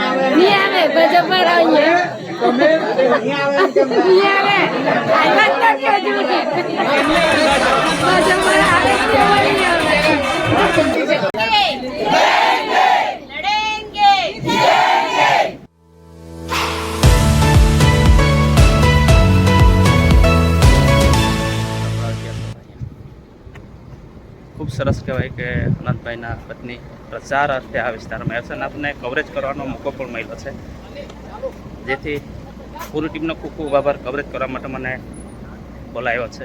આવે. નહીં આવે ભાજપ પર આવીએ. ભાજપ પર આવે. ખૂબ સરસ કહેવાય કે અનંતભાઈના પત્ની પ્રચાર અર્થે આ વિસ્તારમાં આવ્યા છે અને આપણને કવરેજ કરવાનો મોકો પણ મળ્યો છે. જેથી પૂરી ટીમનો ખૂબ ખૂબ આભાર કવરેજ કરવા માટે મને બોલાવ્યો છે.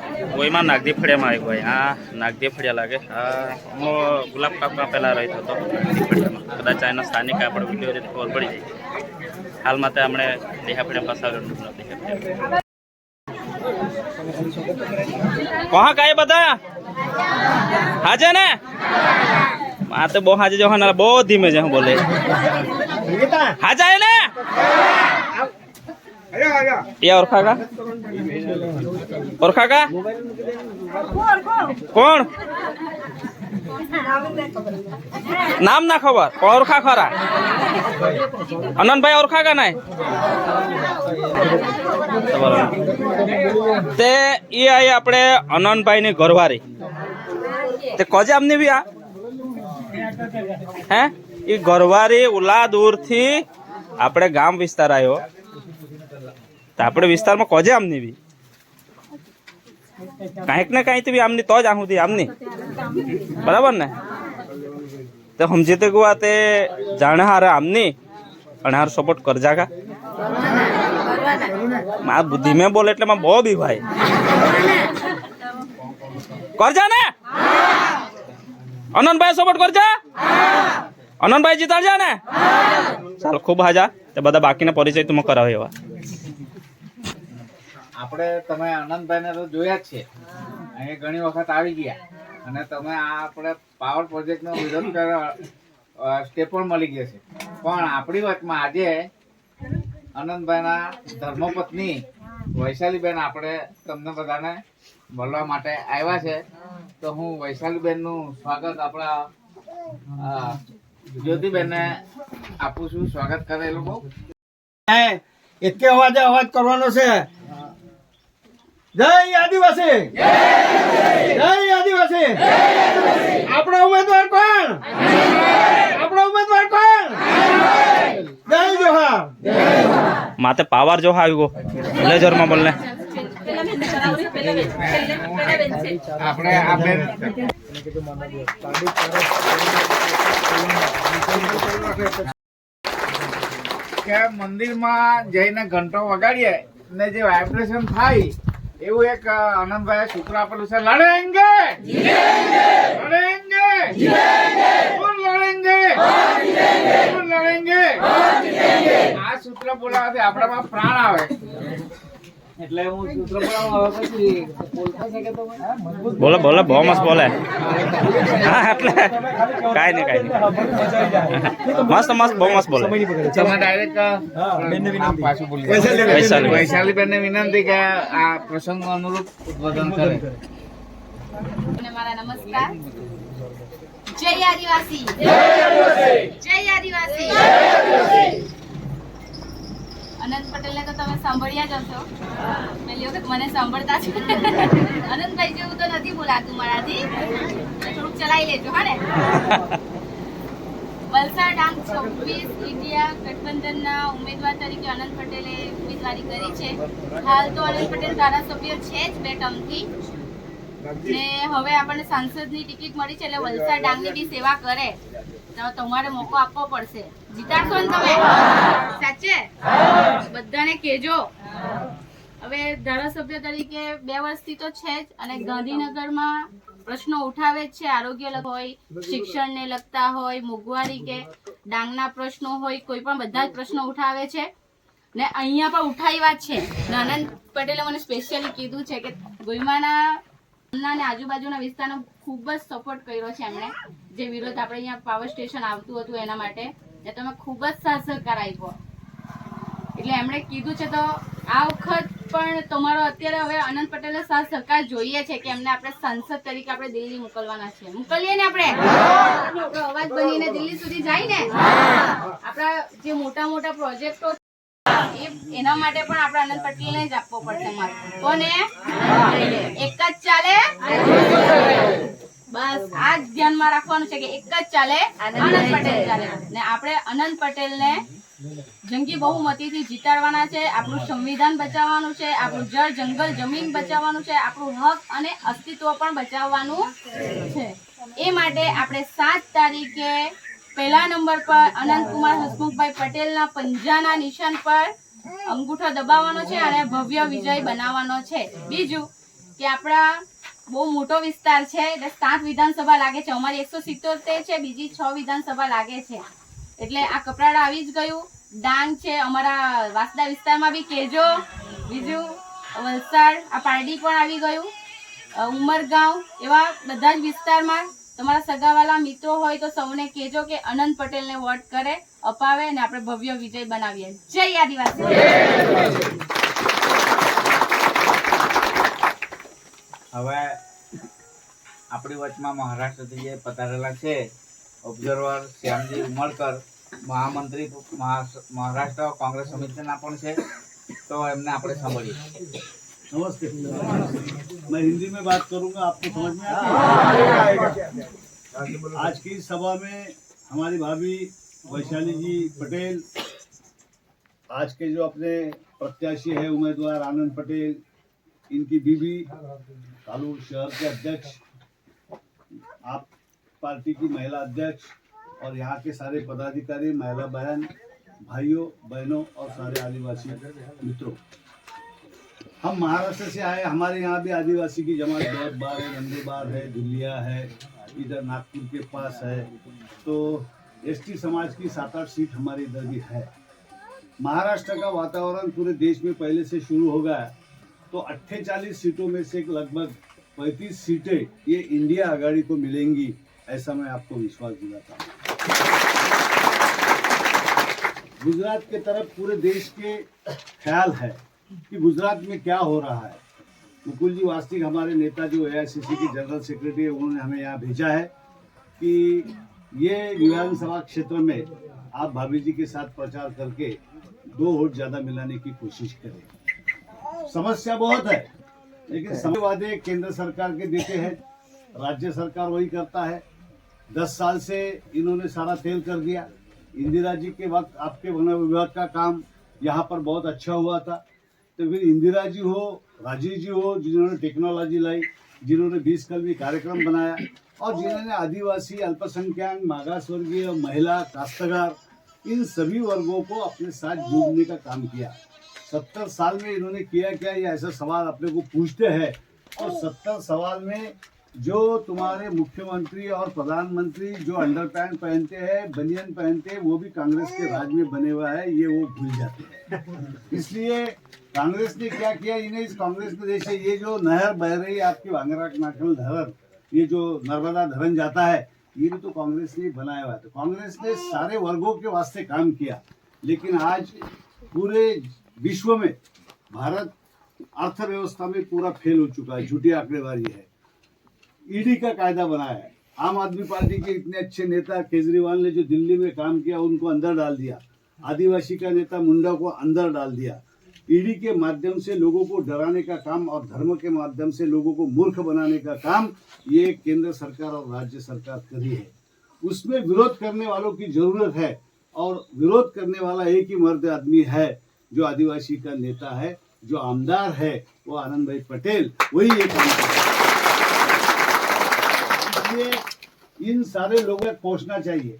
ગોયમાં નાગદી ફળિયામાં આવ્યો ભાઈ. આ નાગદી ફળિયા લાગે. અમો ગુલાબ કાપમાં પહેલાં રહ્યો હતો નાગદી ફળિયામાં. કદાચ એના સ્થાનિક આપણે વીડિયો રીતે ખબર પડી જાય. હાલમાં તો આપણે દેહા ફળિયા પાસે આવેલું નથી કહા કાય બધા? હાજે ને? આ તો બહુ હાજે જો ના બહુ ધીમે જ બોલે. હાજા એને યા ઓરખા ઓરખા કા કોણ? નામ ના ખબર. ઓરખા ખરા. અનંતભાઈ ઓરખા કા નહીં? તે એ આઈ આપણે અનંતભાઈ ની ઘરવારી તે કજે આમની બી આ? હે? એ ઘરવારી ઉલા દૂરથી આપણે ગામ વિસ્તાર આવ્યો તો આપણે વિસ્તારમાં કજે આમની બી? કાંઈક ને કાંઈક બી આમની તો જ આમ સુધી આમની બરાબર ને તો સમજી તો ગુવા તે જાણે હારે આમની અને હાર સપોર્ટ કરજા કા માર ધીમે બોલે એટલે માં બહુ બી ભાઈ કરજા ને અનંતભાઈ સપોર્ટ કરજા અનંતભાઈ જીતાડજા ને ચાલ ખૂબ હાજા તે બધા બાકીના પરિચય તું કરાવ્યો આપણે, તમે આનંદભાઈને તો જોયા જ છે. અહીંયા ઘણી વખત આવી ગયા. અને તમે આ આપણે પાવર પ્રોજેક્ટનો વિરોધ કરવા તે પણ મળી ગયા છે. પણ આપણી વાતમાં આજે આનંદભાઈના ધર્મપત્ની વૈશાલીબેન આપણે તમને બધાને મળવા માટે આવ્યા છે. તો હું વૈશાલીબેનનું સ્વાગત આપણા જ્યોતિબેનને આપું છું. સ્વાગત કરે એ લોકો. એટલે અવાજે અવાજ કરવાનો છે. જય આદિવાસી! જય આદિવાસી! આપણો ઉમેદવાર કોણ? આપણો ઉમેદવાર કોણ? જય જોહાર! માતે પાવર જોહા આવ્યો લેજરમાં બોલને. આપણે આ કે મંદિરમાં જઈને ઘંટો વગાડીએ ને જે વાઇબ્રેશન થાય એવું એક અ, આનંદભાઈ સૂત્ર આપેલું છે લડેંગે! લડેંગે! કોણ લડેંગે? કોણ લડેંગે? આ સૂત્ર બોલાવવાથી આપણામાં પ્રાણ આવે. બોલે બોલે. બહુ મસ્ત બોલે. હા એટલે કાંઈ નહીં કાંઈ નહીં. મસ્ત મસ્ત બહુ મસ્ત બોલે. તમે ડાયરેક્ટ વૈશાલી. વૈશાલીબેનને વિનંતી કે આ પ્રસંગ અનુરૂપ ઉદ્બોધન કરે. અને મારા નમસ્કાર. જય આદિવાસી. જય આદિવાસી. અનંત પટેલને તો તમે સાંભળ્યા જ હશો. પહેલી વખત મને સાંભળતા છે અનંતભાઈ જેવું તો નથી બોલાતું મારાથી. થોડુંક ચલાવી લેજો, હા ને? વલસાડ આમ છવ્વીસ ઇન્ડિયા ગઠબંધનના ઉમેદવાર તરીકે અનંત પટેલે ઉમેદવારી કરી છે. હાલ તો અનંત પટેલ ધારાસભ્ય છે જ બે ટર્મથી. ને હવે આપણને સાંસદની ટિકિટ મળી છે એટલે વલસાડ ડાંગની બી સેવા કરે. તમારે મોકો આપવો પડશે. જીતાડશો ને તમે? સાચે? બધાને કેજો હવે ધારાસભ્ય તરીકે બે વર્ષથી તો છે જ અને ગાંધીનગરમાં પ્રશ્નો ઉઠાવે છે. આરોગ્ય હોય, શિક્ષણને લગતા હોય, મોંઘવારી કે ડાંગના પ્રશ્નો હોય, કોઈ પણ બધા જ પ્રશ્નો ઉઠાવે છે. ને અહીંયા પણ ઉઠાવ્યા છે. નાનંદ પટેલે મને સ્પેશિયલી કીધું છે કે ગોઈમાના અને આજુબાજુના વિસ્તારનો ખૂબ જ સપોર્ટ કર્યો છે એમણે. જે વિરોધ આપણે અહીંયા પાવર સ્ટેશન આવતું હતું એના માટે એ તમે ખૂબ જ સાથ આપ્યો એટલે એમણે કીધું છે તો આ વખત પણ તમારો અત્યારે હવે અનંત પટેલને સાથ સહકાર જોઈએ છે કે એમને આપણે સંસદ તરીકે આપણે દિલ્હી મોકલવાના છે. મોકલીએ ને આપણે? અવાજ બનીને દિલ્હી સુધી જાય ને? આપણા જે મોટા મોટા પ્રોજેક્ટો એના માટે પણ આપણે આનંદ પટેલને જ આપવો પડશે મારે. કોને? એક જ ચાલે? બસ આ જ ધ્યાનમાં રાખવાનું છે કે એક જ ચાલે આનંદ પટેલ ચાલે. ને આપણે આનંદ પટેલને જંગી બહુમતીથી જીતાડવાના છે આપણું સંવિધાન બચાવવાનું છે આપણું જળ જંગલ જમીન બચાવવાનું છે આપણું હક અને અસ્તિત્વ પણ બચાવવાનું છે. એ માટે આપણે સાત તારીખે પહેલા નંબર પર અનંતકુમાર હસમુખભાઈ પટેલના પંજાના નિશાન પર અંગૂઠો દબાવવાનો છે અને ભવ્ય વિજય બનાવવાનો છે. બીજું કે આપણા બહુ મોટો વિસ્તાર છે, એટલે સાત વિધાનસભા લાગે છે. અમારી એકસો સિત્તોતેર છે, બીજી છ વિધાનસભા લાગે છે. એટલે આ કપરાડા આવી જ ગયું. ડાંગ છે, અમારા વાસદા વિસ્તારમાં બી કેજો. બીજું, વલસાડ, આ પારડી પણ આવી ગયું. ઉમરગાંવ, એવા બધા જ વિસ્તારમાં તમારા સગાવાલા મિત્રો હોય તો સૌને કહેજો કે અનંત પટેલને વોટ કરે, અપાવે અને આપણે ભવ્ય વિજય બનાવીએ. જય આદિવાસી. હવે આપણી વચમાં મહારાષ્ટ્રથી જે પધારેલા છે ઓબ્ઝર્વર શ્યામજી ઉમરકર, મહામંત્રી મહારાષ્ટ્ર કોંગ્રેસ સમિતિના પણ છે, તો એમને આપણે સાંભળીએ. नमस्ते। मैं हिंदी में बात करूँगा, आपको समझ में आज की सभा में हमारी भाभी वैशाली जी पटेल, आज के जो अपने प्रत्याशी है, उम्मीदवार आनंद पटेल, इनकी बीवी कालू शहर के अध्यक्ष, आप पार्टी की महिला अध्यक्ष, और यहाँ के सारे पदाधिकारी, महिला बहन, भाइयों, बहनों और सारे आदिवासी मित्रों। हम महाराष्ट्र से आए, हमारे यहाँ भी आदिवासी की जमात बहुत बार है नंदेबार है दुलिया है, इधर नागपुर के पास है। तो एसटी समाज की सात आठ सीट हमारे इधर भी है। महाराष्ट्र का वातावरण पूरे देश में पहले से शुरू हो गया है। तो 48 सीटों में से लगभग 35 सीटें ये इंडिया आघाड़ी को मिलेंगी, ऐसा मैं आपको विश्वास दिलाता हूँ। गुजरात के तरफ़ पूरे देश के ख्याल है। कि गुजरात में क्या हो रहा है? मुकुल जी वास्तविक हमारे नेता जो ए के जनरल सेक्रेटरी है, उन्होंने हमें यहाँ भेजा है कि ये विधानसभा क्षेत्र में आप भाभी जी के साथ प्रचार करके दो वोट ज़्यादा मिलाने की कोशिश करें। समस्या बहुत है, लेकिन समय वादे केंद्र सरकार के देते हैं, राज्य सरकार वही करता है। दस साल से इन्होंने सारा तेल कर दिया। इंदिरा जी के वक्त आपके वन विभाग का काम यहाँ पर बहुत अच्छा हुआ था। तो फिर इंदिरा जी हो, राजीव जी हो, जिन्होंने टेक्नोलॉजी लाई, जिन्होंने बीस कलमी कार्यक्रम बनाया, और जिन्होंने आदिवासी, अल्पसंख्यक मागास वर्गीय महिला, काश्तकार, इन सभी वर्गों को अपने साथ जोड़ने का काम किया। सत्तर साल में इन्होंने किया क्या ये ऐसा सवाल अपने को पूछते हैं। और सत्तर सवाल में जो तुम्हारे मुख्यमंत्री और प्रधानमंत्री जो अंडर पैंट पहनते हैं, बनियन पहनते हैं, वो भी कांग्रेस के राज में बने हुआ है, ये वो भूल जाते हैं। इसलिए कांग्रेस ने क्या किया? इन्हें इस कांग्रेस प्रदेश से ये जो नहर बह रही है, आपकी वांगराक नाखल धरन ये जो नर्मदा धरन जाता है, ये भी तो कांग्रेस ने बनाया हुआ है। तो कांग्रेस ने सारे वर्गों के वास्ते काम किया, लेकिन आज पूरे विश्व में भारत अर्थव्यवस्था में पूरा फेल हो चुका है, झूठी आंकड़ेबारी है। ईडी का कायदा बनाया है। आम आदमी पार्टी के इतने अच्छे नेता केजरीवाल ने जो दिल्ली में काम किया, उनको अंदर डाल दिया। आदिवासी का नेता मुंडा को अंदर डाल दिया। ईडी के माध्यम से लोगों को डराने का काम और धर्म के माध्यम से लोगों को मूर्ख बनाने का काम ये केंद्र सरकार और राज्य सरकार करी है। उसमें विरोध करने वालों की ज़रूरत है और विरोध करने वाला एक ही मर्द आदमी है जो आदिवासी का नेता है, जो आमदार है, वो आनंद भाई पटेल। वही करता है। इसलिए इन सारे लोगों तक पहुँचना चाहिए।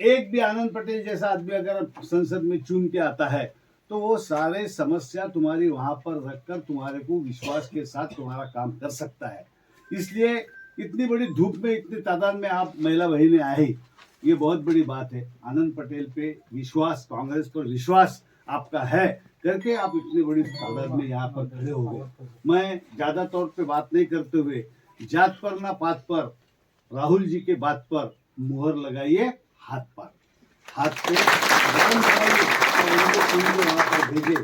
एक भी आनंद पटेल जैसा आदमी अगर संसद में चुन के आता है तो वो सारे समस्या तुम्हारी वहाँ पर रखकर तुम्हारे को विश्वास के साथ तुम्हारा काम कर सकता है। इसलिए इतनी बड़ी धूप में, इतनी तादाद में आप महिला बहनें आई ये बहुत बड़ी बात है। आनंद पटेल पे विश्वास, कांग्रेस पर विश्वास आपका है, करके आप इतनी बड़ी तादाद में यहाँ पर खड़े हो गए। मैं ज़्यादा तौर पे बात नहीं करते हुए, जात पर ना पात पर राहुल जी के बात पर मुहर लगाइए, हाथ पर। हाथ पे भेजे।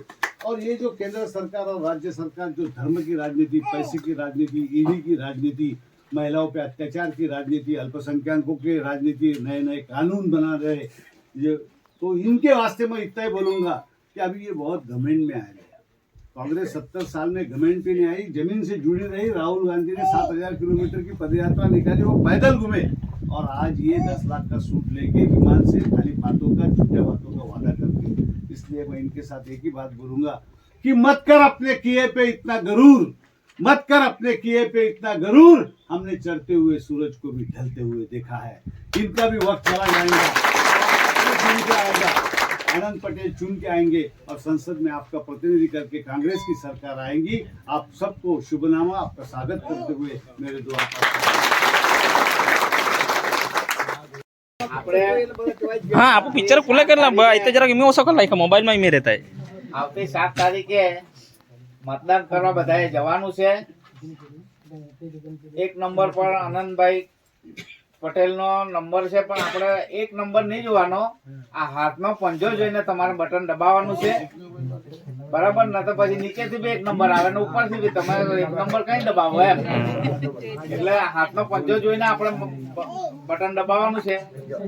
और ये जो केंद्र सरकार और राज्य सरकार, जो धर्म की राजनीति, पैसे की राजनीति, ईडी की राजनीति, महिलाओं पे अत्याचार की राजनीति, अल्पसंख्यकों की राजनीति नए नए कानून बना रहे, ये तो इनके वास्ते मैं इतना ही बोलूँगा कि अभी ये बहुत घमेंड में आ कांग्रेस सत्तर साल में घमेंड पे नहीं आई, ज़मीन से जुड़ी रही, राहुल गांधी ने सात हज़ार किलोमीटर की पदयात्रा निकाली, वो पैदल घूमे। और आज ये दस लाख का सूट लेके विमान से खाली बातों का, झूठे बातों का वादा करके, इसलिए मैं इनके साथ एक ही बात बोलूँगा कि मत कर अपने किए पे इतना गरूर, मत कर अपने किए पे इतना गरूर। हमने चढ़ते हुए सूरज को भी ढलते हुए देखा है। इनका भी वक्त चला जाएगा। आनंद पटेल चुन के आएंगे और संसद में आपका प्रतिनिधि करके कांग्रेस की सरकार आएंगी आप सबको शुभनामा आपका स्वागत करते हुए मेरे द्वार આપણે હા આપણું પિક્ચર ખુલે કરેલા ભાઈ તો જરાક મેં ઓછો કરી નાખ્યો મોબાઈલમાં મેં રહેતા આવતી સાત તારીખે મતદાન કરવા બધાએ જવાનું છે એક નંબર પર આનંદભાઈ પટેલનો નંબર છે, પણ આપણે એક નંબર નહીં જોવાનો. આ હાથનો પંજો જોઈને તમારે બટન દબાવવાનું છે. બરાબર, ને તો પછી નીચેથી બી એક નંબર આવે ને ઉપરથી બી તમારે એક નંબર કઈ દબાવો એમ. એટલે હાથનો પંજો જોઈને આપણે બટન દબાવવાનું છે.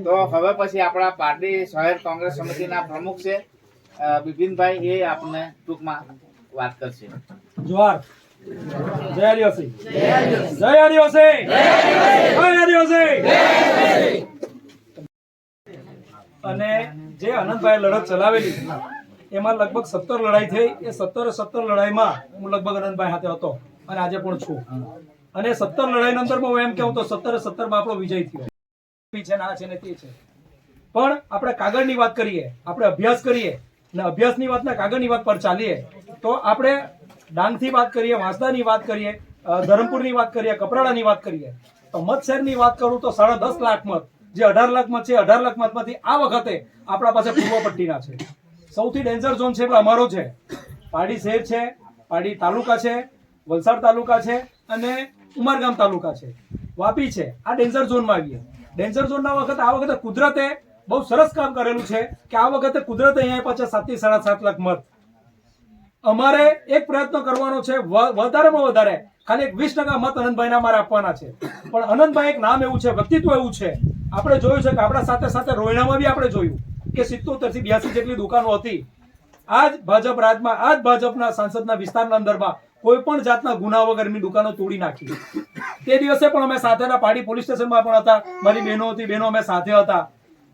તો હવે પછી આપણા પાર્ટી શહેર કોંગ્રેસ સમિતિના પ્રમુખ છે બિપિનભાઈ એ આપને ટૂંકમાં વાત કરશે. જોહાર. જય આદિવાસી. જય આદિવાસી. જય આદિવાસી અને જે આનંદભાઈ લડત ચલાવેલી, એમાં લગભગ સત્તર લડાઈ થઈ. એ સત્તરે સત્તર લડાઈમાં હું લગભગ આનંદભાઈ હાથે હતો અને આજે પણ છું. અને સત્તર લડાઈ અંદરમાં હું એમ કહું તો સત્તરે સત્તરમાં આપણો વિજય થયો. છે ને આ છે ને તે છે. પણ આપણે કાગળની વાત કરીએ, આપણે અભ્યાસ કરીએ અને અભ્યાસની વાતના કાગળની વાત પર ચાલીએ, તો આપણે ડાંગથી વાત કરીએ, વાંસદાની વાત કરીએ ધરમપુરની વાત કરીએ, કપરાડાની વાત કરીએ, તો મત શહેરની વાત કરું તો સાડા દસ લાખ મત જે અઢાર લાખ મત છે, અઢાર લાખ મતમાંથી આ વખતે આપણા પાસે પૂર્વ પટ્ટીના છે. સૌથી ડેન્જર ઝોન છે એટલે અમારો છે. પાડી શહેર છે પાડી તાલુકા છે, વલસાડ તાલુકા છે અને ઉમરગામ તાલુકા છે. વાપી છે, આ ડેન્જર ઝોનમાં આવીએ. ડેન્જર ઝોનના વખતે આ વખતે કુદરતે બહુ સરસ કામ કરેલું છે કે આ વખતે કુદરતે અહીંયા પાછા સાતથી સાડા સાત લાખ મત અમારે એક પ્રયત્ન કરવાનો છે વધારેમાં વધારે. ખાલી એક વીસ ટકા મત આનંદભાઈને અમારે આપવાના છે. પણ અનંતભાઈ એક નામ એવું છે, વ્યક્તિત્વ એવું છે. આપણે જોયું છે કે આપણા સાથે સાથે રોયણામાં બી આપણે જોયું કે સિત્તોતેરથી બ્યાસી જેટલી દુકાનો હતી. આજ ભાજપ રાજમાં, આજ ભાજપના સાંસદના વિસ્તારના અંદરમાં કોઈ પણ જાતના ગુના વગરની દુકાનો તોડી નાખી. તે દિવસે પણ અમે સાથેના પાડી પોલીસ સ્ટેશનમાં પણ હતા. મારી બહેનો હતી, બહેનો અમે સાથે હતા.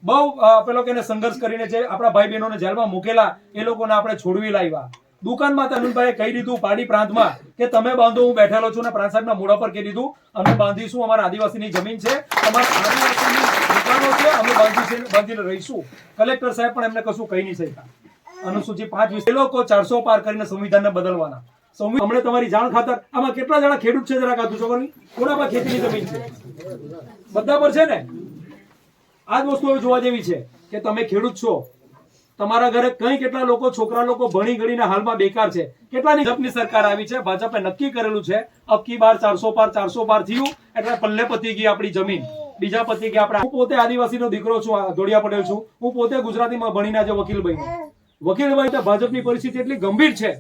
બહુ પેલો કે સંઘર્ષ કરીને જે આપણા ભાઈ બહેનોને જેલમાં મૂકેલા, એ લોકોને આપણે છોડવી લાવ્યા દુકાનમાં તનુભાઈએ કહી દીધું પાડી પ્રાંતમાં કે તમે બાંધો, હું બેઠેલો છું અને પ્રાંત સાહેબના મોઢા પર કહી દીધું, અમે બાંધીશું, અમારા આદિવાસીની જમીન છે, અમારા આદિવાસીની દુકાનો છે, અમે બાંધીશું, બાંધીને રહીશું. કલેક્ટર સાહેબ પણ એમને કશું કહી નહીં શક્યા. અનુસૂચિત પાંચ વિશે લોકો ચારસો પાર કરીને સંવિધાનને બદલવાના. સંવિ- હમણે તમારી જાણ ખાતર આમાં કેટલા જણા ખેડૂત છે જરા કાતું છોકરી કોના ખેતીની જમીન છે? બધા પર છે ને? આ જ વસ્તુ હવે જોવા જેવી છે કે તમે ખેડૂત છો. તમારા ઘરે કઈ કેટલા લોકો, છોકરા લોકો ભણી ગણીને હાલમાં બેકાર છે? કેટલાની ભાજપની સરકાર આવી છે? ભાજપે નક્કી કરેલું છે અબકી બાર ચારસો પાર ચારસો પાર થયું, એટલે પલ્લે પતી ગઈ આપણી જમીન. બીજા પતી ગયા આપણે હું પોતે આદિવાસીનો દીકરો છું ધોળિયા પટેલ છું. હું પોતે ગુજરાતીમાં ભણીને આજે વકીલ બન્યો વકીલ બની તો ભાજપની પરિસ્થિતિ એટલી ગંભીર છે.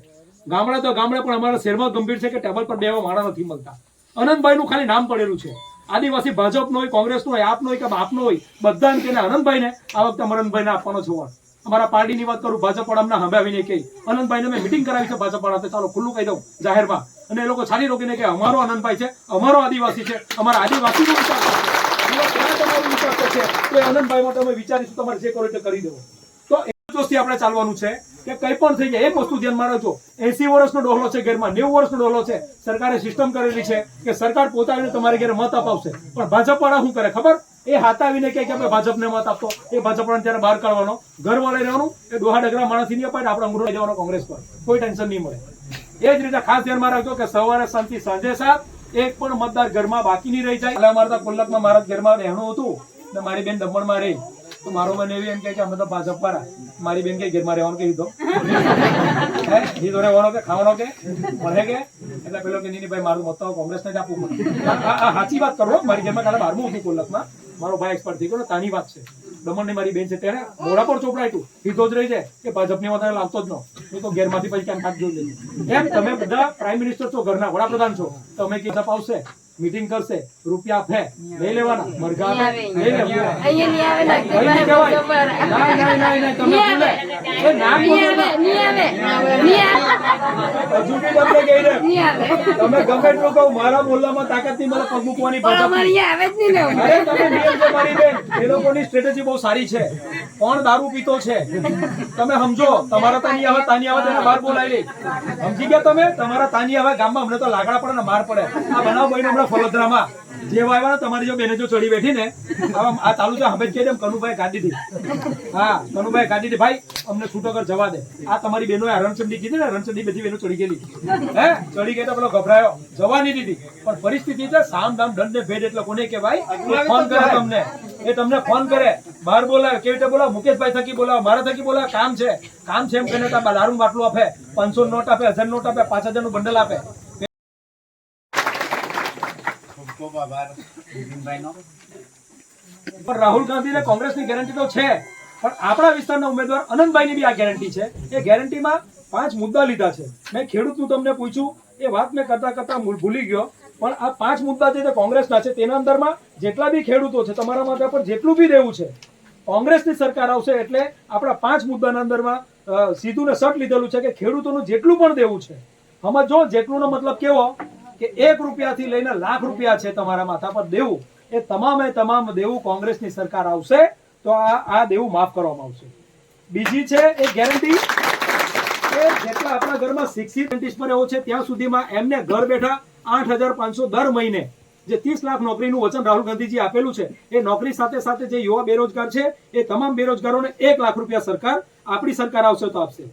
ગામડા તો ગામડે, પણ અમારા શહેરમાં ગંભીર છે કે ટેબલ પર બેવા માણા નથી મળતા. અનંતભાઈનું ખાલી નામ પડેલું છે. આદિવાસી ભાજપનો હોય, કોંગ્રેસનો હોય, આપનો હોય કે બાપનો હોય બધા એમ કે આનંદભાઈને આ વખતે અમરનભાઈને આપવાનો છે વોટ. અમારા પાર્ટીની વાત કરું ભાજપ વાળાના હંભે આવીને કે આનંદભાઈને મેં મિટિંગ કરાવી છે ભાજપ વાળા ચાલો ખુલ્લું કહી દઉં, જાહેરમાં. અને એ લોકો છાની રોકીને કે, અમારો આનંદભાઈ છે, અમારો આદિવાસી છે, અમારા આદિવાસીનો વિચાર કરશે તો એ માટે અમે વિચારીશું, તમારે જે કરો કરી દેવો. તો જોશથી આપણે ચાલવાનું છે કે કંઈ પણ થઈ જાય, એક વસ્તુ ધ્યાનમાં રાખજો. એસી વર્ષનો ડોહલો છે ઘરમાં, નેવું વર્ષનો ડોહલો છે. સરકારે સિસ્ટમ કરેલી છે કે સરકાર પોતાને તમારે ઘરે મત અપાવશે. પણ ભાજપ વાળા શું કરે ખબર? એ હાથ આવીને કહે કે અમે ભાજપને મત આપતો એ ભાજપ વાળાને ત્યારે બહાર કાઢવાનો. ઘર વળાઈ રહેવાનું. એ ડોહા ડગરા માણસથી નહીં અપાય આપણે અંગૂઠો જવાનો કોંગ્રેસ પર. કોઈ ટેન્શન નહીં મળે. એ જ રીતે ખાસ ધ્યાનમાં રાખજો કે સવારે સાંજથી સાંજે સાત એક પણ મતદાર ઘરમાં બાકી નહીં રહી જાય. એટલે અમારે તો મારા ઘરમાં રહેણું હતું ને મારી બેન દમણમાં રહી. તો મારો મને એવી એમ કે અમે તો ભાજપ વાળા મારી બેન કે ઘરમાં રહેવાનું કે દીધો હે? દીધો રહેવાનો કે ખાવાનો કે? મળે કે? એટલે પેલો કે, નહીં ભાઈ, મારું મત તો કોંગ્રેસને જ આપવું પડે. સાચી વાત કરો મારી ઘરમાં કાલે બારમું હતું કોલકમાં મારો ભાઈ એક્સપર્ટ થઈ ગયો તાની વાત છે. દમણની મારી બેન છે ત્યારે મોડા પર ચોપડાયું સીધો જ રહી જાય કે ભાજપની વધારે લાગતો જ ન. હું તો ઘેરમાંથી પછી ક્યાંક કાઢ જોઈ લઈએ એમ તમે બધા પ્રાઇમ મિનિસ્ટર છો, ઘરના વડાપ્રધાન છો. તમે કે આવશે મીટિંગ કરશે. રૂપિયા ફે લઈ લેવાના. મરઘા લઈ લેવાના. ના, ના, ના, ના, તમે ના ગમે એટલું કહો મારા મોલ્લામાં તાકાત નહીં મળે પગ મૂકવાની મારી બેન. એ લોકોની સ્ટ્રેટેજી બહુ સારી છે. કોણ દારૂ પીતો છે? તમે સમજો તમારા તાની આવે તાની આવે તેને બહાર બોલાવી સમજી ગયા તમે? તમારા તાની આવે ગામમાં અમને તો લાકડા પડે ને માર પડે. આ બનાવ બન્યો હમણાં ફલોદરામાં જે આવ્યા તમારી જો બેને જો ચડી બેઠી ને આ ચાલુ છે હમે કહી દે કનુભાઈ કાઢી દીધી. હા કનુભાઈ કાઢી દે ભાઈ અમને છૂટો કર જવા દે. આ તમારી બેનો રણચંડી કીધી ને રણચંડી બધી બેનો ચડી ગયેલી. હે? ચડી ગઈ તો પેલો ગભરાયો. જવા નહીં દીધી. પણ પરિસ્થિતિ છે સામ દામ દંડ ને ભેદ એટલે કોને કહેવાય? ભાઈ ફોન કરે તમને. એ તમને ફોન કરે. બહાર બોલાવે કેવી રીતે બોલાવે? મુકેશભાઈ થકી બોલાવે મારા થકી બોલાવે કામ છે. કામ છે એમ આ દારૂ બાટલું આપે. પાંચસો નોટ આપે હજાર નોટ આપે પાંચ હજારનું બંડલ આપે. ખૂબ આભાર, નીતિનભાઈનો. પણ રાહુલ ગાંધીને કોંગ્રેસની ગેરંટી તો છે, પણ આપણા વિસ્તારના ઉમેદવાર અનંતભાઈની બી આ ગેરંટી છે. એ ગેરંટીમાં પાંચ મુદ્દા લીધા છે. મેં ખેડૂતનું તમને પૂછ્યું, એ વાત મેં કરતા કરતા ભૂલી ગયો, પણ આ પાંચ મુદ્દા જે કોંગ્રેસના છે. તેના અંદરમાં જેટલા બી ખેડૂતો છે, તમારા માથા પર જેટલું બી દેવું છે, કોંગ્રેસની સરકાર આવશે એટલે આપણા પાંચ મુદ્દાના અંદરમાં સીધું ને સટ લીધેલું છે કે ખેડૂતોનું જેટલું પણ દેવું છે. આમાં જો જેટલુંનો મતલબ કેવો કે એક રૂપિયાથી લઈને લાખ રૂપિયા છે તમારા માથા પર દેવું, એ તમામે તમામ દેવું કોંગ્રેસની સરકાર આવશે, તો આ આ દેવું માફ કરવામાં આવશે. બીજી છે, એ ગેરંટી કે જેટલા આપણા ઘરમાં શિક્ષિત પર એવો છે, ત્યાં સુધીમાં એમને ઘર બેઠા આઠ હજાર પાંચસો દર મહિને જે ત્રીસ લાખ નોકરીનું વચન રાહુલ ગાંધીજી આપેલું છે, એ નોકરી સાથે સાથે જે યુવા બેરોજગાર છે, એ તમામ બેરોજગારોને એક લાખ રૂપિયા સરકાર, આપણી સરકાર આવશે તો આપશે.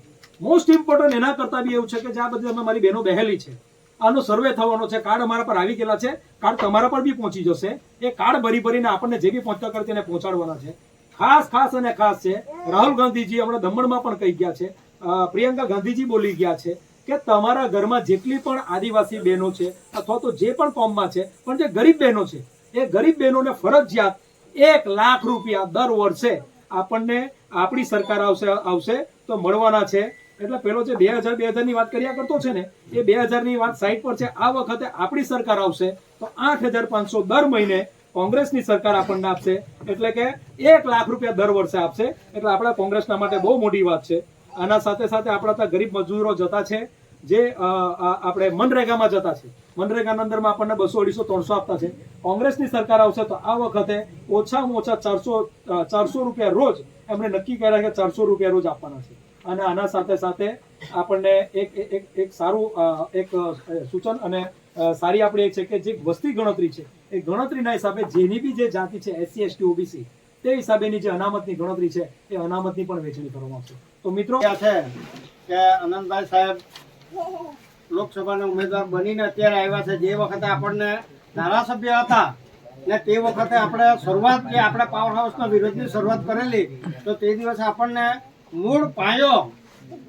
મોસ્ટ ઇમ્પોર્ટન્ટ એના કરતા બી એવું છે કે જે આ બધી અમે મારી બહેનો બહેલી છે. આનો સર્વે થવાનો છે. કાર્ડ અમારા પર આવી ગયેલા છે. કાર્ડ તમારા પર બી પહોંચી જશે. એ કાર્ડ ભરી ભરીને આપણને જે બી પહોંચતા કરે તેને પહોંચાડવાના છે. ખાસ ખાસ અને ખાસ છે. રાહુલ ગાંધીજી હમણાં દમણમાં પણ કહી ગયા છે. પ્રિયંકા ગાંધીજી બોલી ગયા છે કે તમારા ઘરમાં જેટલી પણ આદિવાસી બહેનો છે અથવા તો જે પણ કોમમાં છે, પણ જે ગરીબ બહેનો છે, એ ગરીબ બહેનોને ફરજિયાત એક લાખ રૂપિયા દર વર્ષે આપણને આપણી સરકાર આવશે આવશે તો મળવાના છે. એટલે પેલો જે બે હજાર બે હજારની વાત કર્યા કરતો છે ને, એ બે હજારની વાત સાઈડ પર છે. આ વખતે આપણી સરકાર આવશે તો આઠ હજાર પાંચસો દર મહિને કોંગ્રેસની સરકાર આપણને આપશે. એટલે કે એક લાખ રૂપિયા દર વર્ષે આપશે. એટલે આપણા કોંગ્રેસના માટે બહુ મોટી વાત છે. આના સાથે સાથે આપણા ત્યાં ગરીબ મજૂરો જતા છે, જે આપણે મનરેગામાં જતા છે. મનરેગાના અંદરમાં આપણને બસો, અઢીસો, ત્રણસો આપતા છે. કોંગ્રેસની સરકાર આવશે તો આ વખતે ઓછામાં ઓછા ચારસો ચારસો રૂપિયા રોજ એમણે નક્કી કર્યા કે ચારસો રૂપિયા રોજ આપવાના છે. અને આના સાથે સાથે આપણને એક એક- એક સારું એક સૂચન અને સારી આપણે એ છે કે જે વસ્તી ગણતરી છે, એ ગણતરીના હિસાબે જેની બી જે જાતિ છે, એસસી, એસટી, ઓબીસી, તે હિસાબેની જે અનામતની ગણતરી છે, એ અનામતની પણ વહેંચણી કરવામાં આવશે. તો મિત્રો છે કે આનંદભાઈ સાહેબ લોકસભાના ઉમેદવાર બનીને અત્યારે આવ્યા છે. જે વખતે આપણને ધારાસભ્ય હતા ને તે વખતે આપણે શરૂઆત જે આપણે પાવર હાઉસના વિરોધની શરૂઆત કરેલી, તો તે દિવસે આપણને મૂળ પાયો,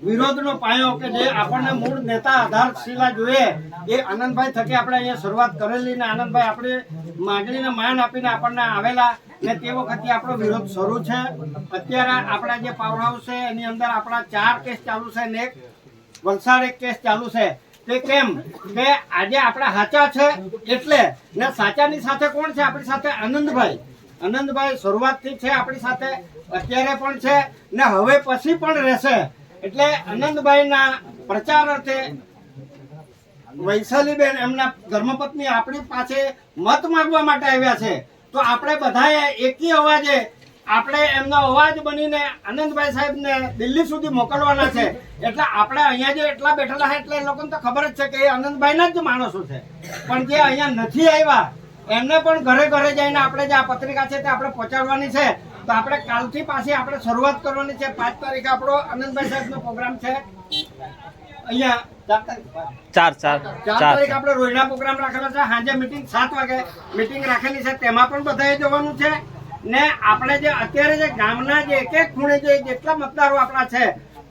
વિરોધનો પાયો કે જે આપણને મૂળ નેતા આધારશિલા જોઈએ એ આનંદભાઈ થકી આપણે અહીંયા શરૂઆત કરેલી ને આનંદભાઈ આપણી માગણીને માન આપીને આપણને આવેલા ને તે વખતે આપણો વિરોધ શરૂ છે. અત્યારે આપણા જે પાવર હાઉસ છે, એની અંદર આપણા ચાર કેસ ચાલુ છે ને એક વલસાડ એક કેસ ચાલુ છે. તે કેમ? કે આજે આપણા સાચા છે એટલે ને સાચાની સાથે કોણ છે? આપણી સાથે આનંદભાઈ. આનંદભાઈ, શરૂઆતથી છે આપણી સાથે, અત્યારે પણ છે ને હવે પછી પણ રહેશે. એટલે આનંદભાઈના પ્રચાર અર્થે વૈશાલીબેન એમના ધર્મપત્ની આપણી પાસે મત માંગવા માટે આવ્યા છે. તો આપણે બધાએ એકી અવાજે આપણે એમનો અવાજ બનીને આનંદભાઈ સાહેબને દિલ્હી સુધી મોકલવાના છે. એટલે આપણે અહીંયા જે એટલા બેઠેલા છે એટલે એ લોકોને તો ખબર જ છે કે એ આનંદભાઈના જ માણસો છે. પણ જે અહીંયા નથી આવ્યા એમને પણ ઘરે ઘરે જઈને આપણે જે આ પત્રિકા છે તે આપણે પહોંચાડવાની છે. તો આપણે કાલથી પાછી આપણે શરૂઆત કરવાની છે. પાંચ તારીખે આપણો આનંદભાઈ સાહેબનો પ્રોગ્રામ છે. અહીંયા ચાર ચાર ચાર ચાર ચાર તારીખ આપણે રોહિણા પ્રોગ્રામ રાખેલો છે. સાંજે મિટિંગ સાત વાગે મિટિંગ રાખેલી છે. તેમાં પણ બધાએ જવાનું છે. ને આપણે જે અત્યારે જે ગામના જે એક એક ખૂણે જે જેટલા મતદારો આપણા છે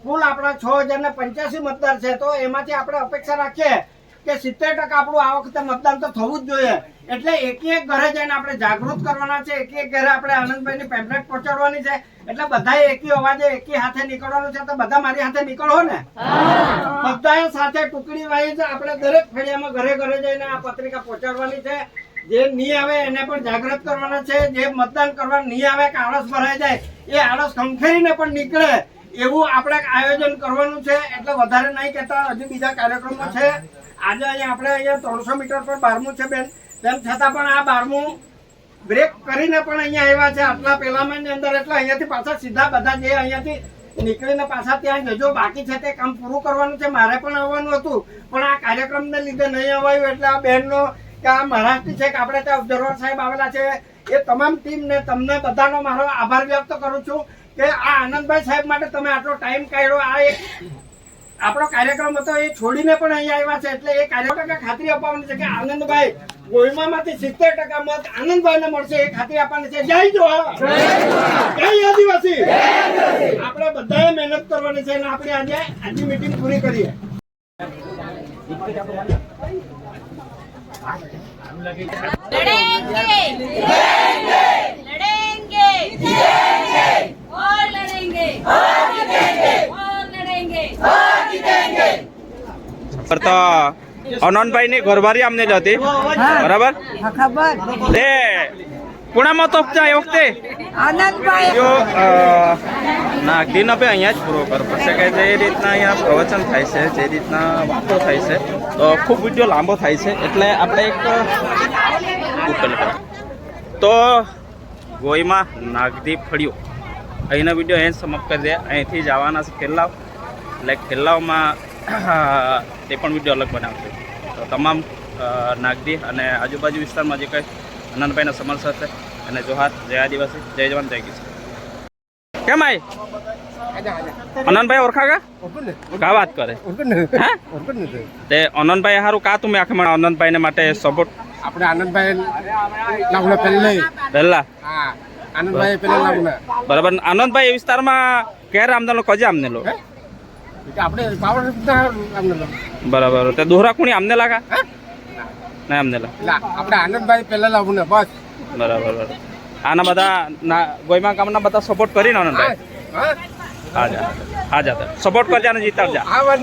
કુલ આપણા છ હજાર ને પંચ્યાસી મતદાર છે. તો એમાંથી આપણે અપેક્ષા રાખીએ કે સિત્તેર ટકા આપણું આ વખતે મતદાન તો થવું જ જોઈએ. એટલે એક એક ઘરે જઈને આપણે જાગૃત કરવાના છે એક એક ઘરે આપણે આનંદભાઈની પેમ્પલેટ પહોંચાડવાની છે. એટલે બધા એકી અવાજે એકી હાથે નીકળવાનું છે તો બધા મારી હાથે નીકળો ને? બધા સાથે ટુકડી વાઇઝ આપણે દરેક ફેરિયામાં ઘરે ઘરે જઈને આ પત્રિકા પહોંચાડવાની છે. જે નહીં આવે એને પણ જાગૃત કરવાના છે. જે મતદાન કરવા નહીં આવે કે આળસ ભરાઈ જાય એ આળસ ખંખેરીને પણ નીકળે. એવું આપણે આયોજન કરવાનું છે. એટલે વધારે નહીં કહેતા હજુ બીજા કાર્યક્રમો છે. આજે અહીંયા આપણે અહીંયા ત્રણસો મીટર પર બારમું છે બેન. તેમ છતાં પણ આ બારમું બ્રેક કરીને પણ અહીંયા આવ્યા છે. આટલા પેલામાં અંદર એટલે અહીંયાથી પાછા સીધા બધા જે અહીંયાથી નીકળીને પાછા ત્યાં જજો. બાકી છે તે કામ પૂરું કરવાનું છે. મારે પણ આવવાનું હતું, પણ આ કાર્યક્રમને લીધે નહીં અવાયું. એટલે આ બહેનનો કે આ મહારાષ્ટ્ર છે કે આપણે ત્યાં ઓબ્ઝર્વર સાહેબ આવેલા છે, એ તમામ ટીમને, તમને બધાનો મારો આભાર વ્યક્ત કરું છું કે આ આનંદભાઈ સાહેબ માટે તમે આટલો ટાઈમ કાઢ્યો. આ એક આપણો કાર્યક્રમ હતો એ છોડીને પણ અહીંયા આવ્યા છે, એટલે એ કાર્યક્રમ ખાતરી આપવાની છે કે આનંદભાઈ ગોહિમામાંથી સિત્તેર ટકા મત આનંદભાઈને મળશે, એ ખાતરી આપવાની છે. જય જોહર! જય આદિવાસી! આપણે બધાએ મહેનત કરવાની છે અને આપણે આજે આજની મિટિંગ પૂરી કરીએ. લડેંગે! લડેંગે! તો અનંતભાઈ ની ઘરવારી આમને જ હતી. બરાબર? તે પૂણામાં તો એ વખતે? નાગદીન આપણે અહીંયા જ પૂરો કરવો પડશે કે જે રીતના અહીંયા પ્રવચન થાય છે જે રીતના વાતો થાય છે તો ખૂબ વીડિયો લાંબો થાય છે. એટલે આપણે એક તો ગોઈમાં નાગદી ફળ્યો. અહીંનો વીડિયો અહીં સમાપ્ત કરી દે. અહીંથી જવાના છે ખેલાવ. એટલે ખેલાવમાં તે પણ વીડિયો અલગ બનાવશે. તો તમામ નાગદી અને આજુબાજુ વિસ્તારમાં જે કંઈ આનંદભાઈના સમર્થક છે અને જોહાર જય આદિવાસી જય જવાન જય કિસાન. કેમ આય? અનંતભાઈ ઓળખા કા? કા વાત કરે? તે અનંતભાઈ હારું કા તમે આખે મને અનંતભાઈને માટે સપોર્ટ આપણે આનંદભાઈ પહેલે પહેલા? હા આનંદભાઈ પહેલે લાવને. બરાબર. આનંદભાઈ એ વિસ્તારમાં ક્યારે આમદાનો કજે આમને લો આપણે પાવર આમને બરાબર. તે દોહરા કુણી આમને લાગા? નહીં આમને લા આપણે આનંદભાઈ પહેલા લાવું ને બસ. બરાબર આના બધા ના ગોયમા ગામના બધા સપોર્ટ કરીને આનંદભાઈ? હા હા. જા હા જા સપોર્ટ કરજા ને જીતાડજા વન